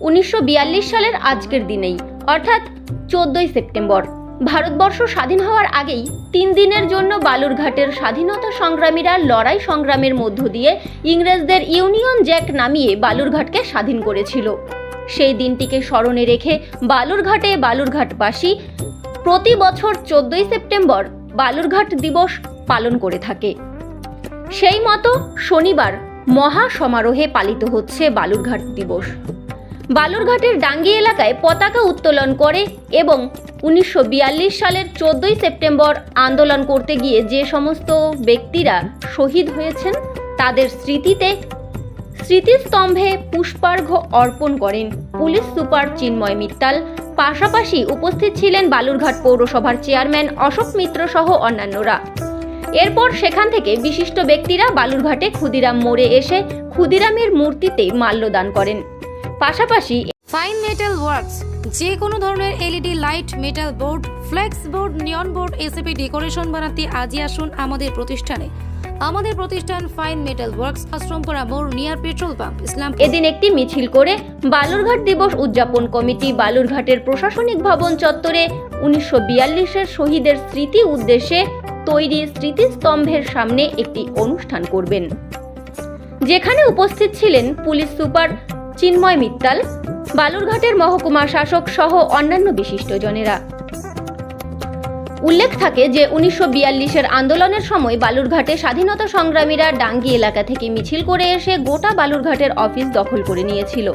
উনিশশো বিয়াল্লিশ সালের আজকের দিনেই, অর্থাৎ চোদ্দই সেপ্টেম্বর। ভারতবর্ষ স্বাধীন হওয়ার আগেই তিন দিনের জন্য বালুরঘাটের স্বাধীনতা সংগ্রামীরা লড়াই সংগ্রামের মধ্য দিয়ে ইংরেজদের ইউনিয়ন জ্যাক নামিয়ে বালুরঘাটকে স্বাধীন করেছিল। সেই দিনটিকে স্মরণে রেখে বালুরঘাটে বালুরঘাটবাসী প্রতি বছর চোদ্দই সেপ্টেম্বর বালুরঘাট দিবস পালন করে থাকে। সেই মতো শনিবার মহা সমারোহে পালিত হচ্ছে বালুরঘাট দিবস। বালুরঘাটের ডাঙ্গি এলাকায় পতাকা উত্তোলন করে এবং উনিশশো বিয়াল্লিশ সালের চোদ্দই সেপ্টেম্বর আন্দোলন করতে গিয়ে যে সমস্ত ব্যক্তিরা শহীদ হয়েছেন, তাদের স্মৃতিতে স্মৃতিস্তম্ভে পুষ্পার্ঘ্য অর্পণ করেন পুলিশ সুপার চিন্ময় মিত্তাল। পাশাপাশি উপস্থিত ছিলেন বালুরঘাট পৌরসভার চেয়ারম্যান অশোক মিত্র সহ অন্যান্যরা। এরপর সেখান থেকে বিশিষ্ট ব্যক্তিরা বালুরঘাটে ক্ষুদিরাম মোড়ে এসে ক্ষুদিরামের মূর্তিতে মাল্যদান করেন। পাশাপাশি ফাইন মেটাল ওয়ার্কস যে কোনো ধরনের LED light metal board flex board neon board ACP decoration বানাতে আজই আসুন আমাদের প্রতিষ্ঠানে। আমাদের প্রতিষ্ঠান ফাইন মেটাল ওয়ার্কস আশ্রমপুরা মোড় নিয়ার পেট্রোল পাম্প ইসলাম এদিন একটি মিছিল করে বালুরঘাট দিবস উদযাপন কমিটি বালুরঘাটের প্রশাসনিক ভবন চত্বরে উনিশশো বিয়াল্লিশের শহীদের স্মৃতি উদ্দেশ্যে তৈরি স্মৃতিস্তম্ভের সামনে একটি অনুষ্ঠান করবেন। যেখানে উপস্থিত ছিলেন পুলিশ সুপার চিন্ময় মিত্তাল, বালুরঘাটের মহকুমা শাসক সহ অন্যান্য বিশিষ্টজনেরা উল্লেখ থাকে যে, উনিশশো বিয়াল্লিশের আন্দোলনের সময় বালুরঘাটে স্বাধীনতা সংগ্রামীরা ডাঙ্গি এলাকা থেকে মিছিল করে এসে গোটা বালুরঘাটের অফিস দখল করে নিয়েছিল।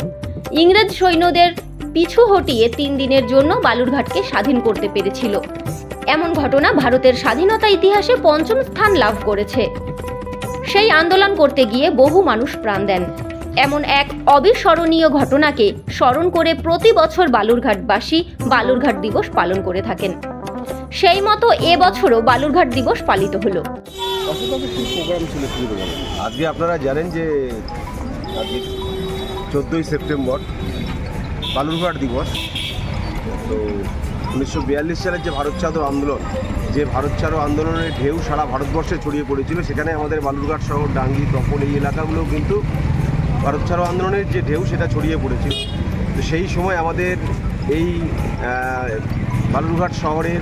ইংরেজ সৈন্যদের পিছু হটিয়ে তিন দিনের জন্য বালুরঘাটকে স্বাধীন করতে পেরেছিল। এমন ঘটনা ভারতের স্বাধীনতা ইতিহাসে পঞ্চম স্থান লাভ করেছে। সেই আন্দোলন করতে গিয়ে বহু মানুষ প্রাণ দেন। এমন এক অবিস্মরণীয় ঘটনাকে স্মরণ করে প্রতি বছর বালুরঘাটবাসী বালুরঘাট দিবস পালন করে থাকেন। সেই মতো এবছরও বালুরঘাট দিবস পালিত হলো। আজকে আপনারা জানেন যে চোদ্দোই সেপ্টেম্বর বালুরঘাট দিবস। তো উনিশশো বিয়াল্লিশ সালের যে ভারত ছাড়ো আন্দোলন, যে ভারত ছাড়ো আন্দোলনের ঢেউ সারা ভারতবর্ষে ছড়িয়ে পড়েছিল, সেখানে আমাদের বালুরঘাট শহর, ডাঙ্গি, তপন এই এলাকাগুলো কিন্তু ভারত ছাড়ো আন্দোলনের যে ঢেউ সেটা ছড়িয়ে পড়েছিল তো সেই সময় আমাদের এই বালুরঘাট শহরের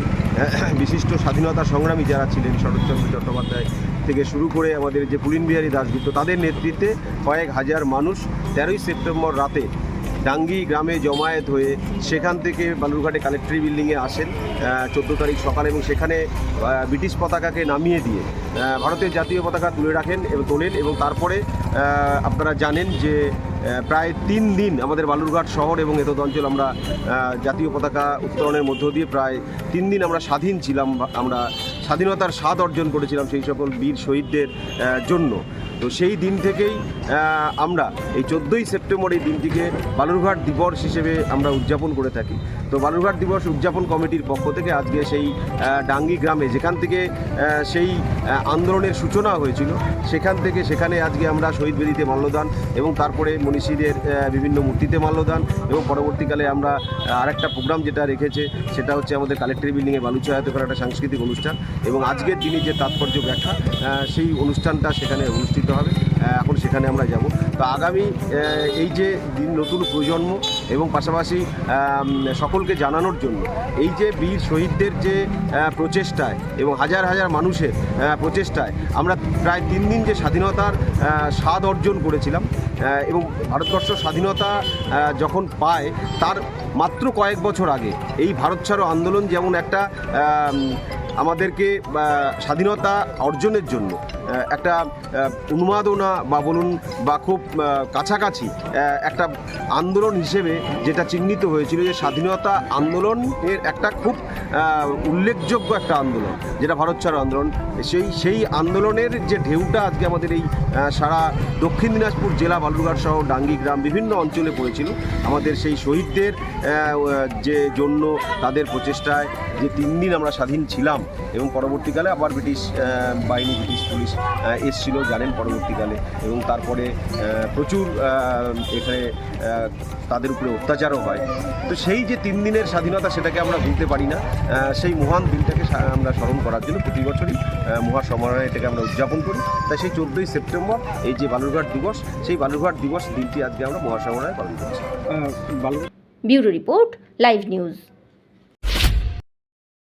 বিশিষ্ট স্বাধীনতা সংগ্রামী যারা ছিলেন, শরৎচন্দ্র চট্টোপাধ্যায় থেকে শুরু করে আমাদের যে পুলিন বিহারী দাসগুপ্ত তাদের নেতৃত্বে কয়েক হাজার মানুষ তেরোই সেপ্টেম্বর রাতে ডাঙ্গি গ্রামে জমায়েত হয়ে সেখান থেকে বালুরঘাটে কালেক্টরি বিল্ডিংয়ে আসেন চোদ্দ তারিখ সকালে এবং সেখানে ব্রিটিশ পতাকাকে নামিয়ে দিয়ে ভারতের জাতীয় পতাকা তুলে রাখেন এবং তোলেন এবং তারপরে আপনারা জানেন যে প্রায় তিন দিন আমাদের বালুরঘাট শহর এবং এতদ অঞ্চল আমরা জাতীয় পতাকা উত্তোলনের মধ্য দিয়ে প্রায় তিন দিন আমরা স্বাধীন ছিলাম, আমরা স্বাধীনতার স্বাদ অর্জন করেছিলাম সেই সকল বীর শহীদদের জন্য। তো সেই দিন থেকেই আমরা এই চোদ্দোই সেপ্টেম্বর এই দিনটিকে বালুরঘাট দিবস হিসেবে আমরা উদযাপন করে থাকি। তো বালুরঘাট দিবস উদযাপন কমিটির পক্ষ থেকে আজকে সেই ডাঙ্গি গ্রামে যেখান থেকে সেই আন্দোলনের সূচনা হয়েছিল, সেখান থেকে সেখানে আজকে আমরা শহীদ বেদিতে মাল্যদান এবং তারপরে মনীষীদের বিভিন্ন মূর্তিতে মাল্যদান এবং পরবর্তীকালে আমরা আরেকটা প্রোগ্রাম যেটা রেখেছে, সেটা হচ্ছে আমাদের কালেক্টরি বিল্ডিংয়ে বালুচয়াত করা একটা সাংস্কৃতিক অনুষ্ঠান এবং আজকের দিনে যে তাৎপর্য ব্যাখ্যা সেই অনুষ্ঠানটা সেখানে অনুষ্ঠিত হবে। এখন সেখানে আমরা যাব। তো আগামী এই যে দিন নতুন প্রজন্ম এবং পাশাপাশি সকলকে জানানোর জন্য এই যে বীর শহীদদের যে প্রচেষ্টায় এবং হাজার হাজার মানুষের প্রচেষ্টায় আমরা প্রায় তিন দিন যে স্বাধীনতার স্বাদ অর্জন করেছিলাম এবং ভারতবর্ষ স্বাধীনতা যখন পায়, তার মাত্র কয়েক বছর আগে এই ভারত ছাড়ো আন্দোলন যেমন একটা আমাদেরকে স্বাধীনতা অর্জনের জন্য একটা উন্মাদনা বা বলুন, বা খুব কাছাকাছি একটা আন্দোলন হিসেবে যেটা চিহ্নিত হয়েছিল যে স্বাধীনতা আন্দোলনের একটা খুব উল্লেখযোগ্য একটা আন্দোলন। যেটা ভারত ছাড়ো আন্দোলন, সেই সেই আন্দোলনের যে ঢেউটা আজকে আমাদের এই সারা দক্ষিণ দিনাজপুর জেলা, বালুরঘাট সহ ডাঙ্গি গ্রাম বিভিন্ন অঞ্চলে পড়েছিল আমাদের সেই শহীদদের যে জন্য, তাদের প্রচেষ্টায় যে তিন দিন আমরা স্বাধীন ছিলাম এবং পরবর্তীকালে আবার ব্রিটিশ বাহিনী, ব্রিটিশ পুলিশ এসছিল, জানেন পরবর্তীকালে এবং তারপরে প্রচুর এখানে তাদের উপরে অত্যাচারও হয়। তো সেই যে তিন দিনের স্বাধীনতা সেটাকে আমরা ভুলতে পারি না সেই মহান দিনটাকে আমরা স্মরণ করার জন্য প্রতি বছরই মহা মহাসমারোহে এটাকে আমরা উদযাপন করি। তাই সেই চোদ্দোই সেপ্টেম্বর এই যে বালুরঘাট দিবস সেই বালুরঘাট দিবস দিনটি আজকে আমরা মহাসমারোহে পালন করছি। Balurghat bureau report live news.